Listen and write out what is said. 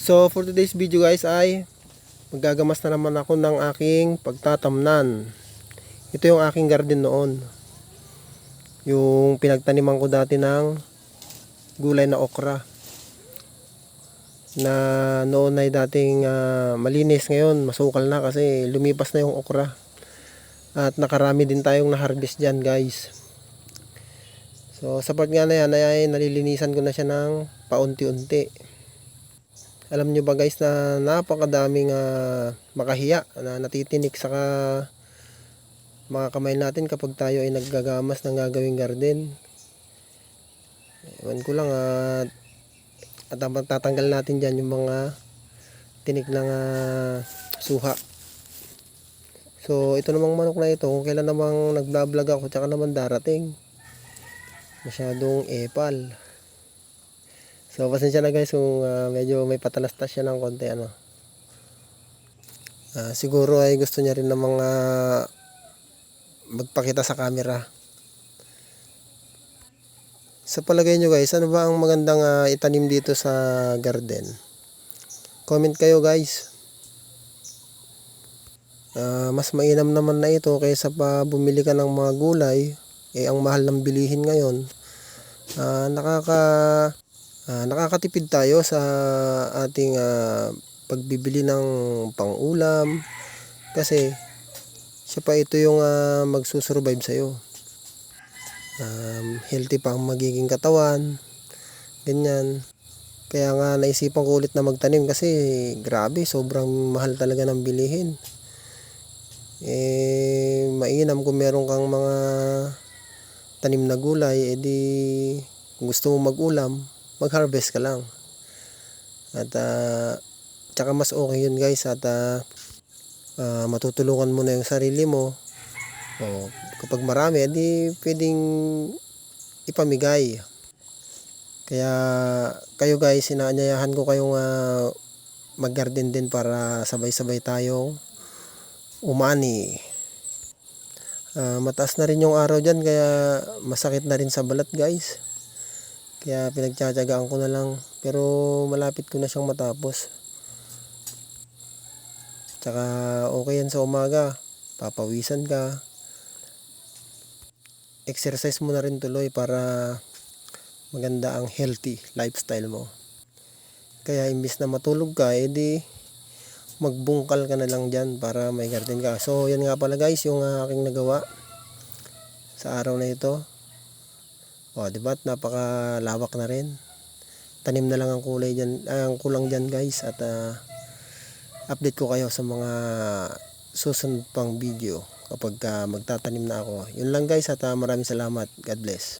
So for today's video guys ay magagamas na naman ako ng aking pagtatamnan. Ito yung aking garden noon. Yung pinagtaniman ko dati ng gulay na okra. Na noon ay dating ah, malinis ngayon, masukal na kasi lumipas na yung okra. At nakarami din tayong na-harvest dyan guys. So sa part nga na yan ay nalilinisan ko na siya ng paunti-unti. Alam nyo ba guys na napakadaming ah, makahiya na natitinik sa mga kamay natin kapag tayo ay naggagamas ng gagawing garden. Ewan ko lang at at ang tatanggal natin dyan yung mga tinik ng ah, suha. So ito namang manok na ito kung kailan namang nagbablog ako tsaka naman darating. Masyadong epal. So pasensya na guys kung ah, medyo may patalastas siya ng konti ano. Ah, siguro ay gusto niya rin ng mga magpakita sa camera. Sa palagay nyo guys, ano ba ang magandang ah, itanim dito sa garden? Comment kayo guys. Ah, mas mainam naman na ito kaysa pa bumili ka ng mga gulay. Eh ang mahal ng bilihin ngayon. Ah, nakaka Ah, nakakatipid tayo sa ating ah, pagbibili ng pang-ulam kasi siya pa ito yung ah, magsusurvive sa'yo. Um, healthy pa ang magiging katawan. Ganyan. Kaya nga naisipan ko ulit na magtanim kasi grabe, sobrang mahal talaga ng bilihin. Eh, mainam kung meron kang mga tanim na gulay, edi kung gusto mo mag-ulam, mag-harvest ka lang. At ah, tsaka mas okay yun guys at ah, ah, matutulungan mo na yung sarili mo. O, kapag marami, edi pwedeng ipamigay. Kaya kayo guys, inaanyayahan ko kayong ah, mag-garden din para sabay-sabay tayong umani. Ah, mataas na rin yung araw dyan kaya masakit na rin sa balat guys. Kaya pinagtsatsagaan ko na lang. Pero malapit ko na siyang matapos. Tsaka okay yan sa umaga. Papawisan ka. Exercise mo na rin tuloy para maganda ang healthy lifestyle mo. Kaya imbis na matulog ka, edi magbungkal ka na lang dyan para may garden ka. So yan nga pala guys yung aking nagawa sa araw na ito. O, di ba? Napakalawak na rin. Tanim na lang ang kulay diyan, ang kulang diyan, guys, at ah, update ko kayo sa mga susunod pang video kapag ah, magtatanim na ako. Yun lang guys at ah, maraming salamat. God bless.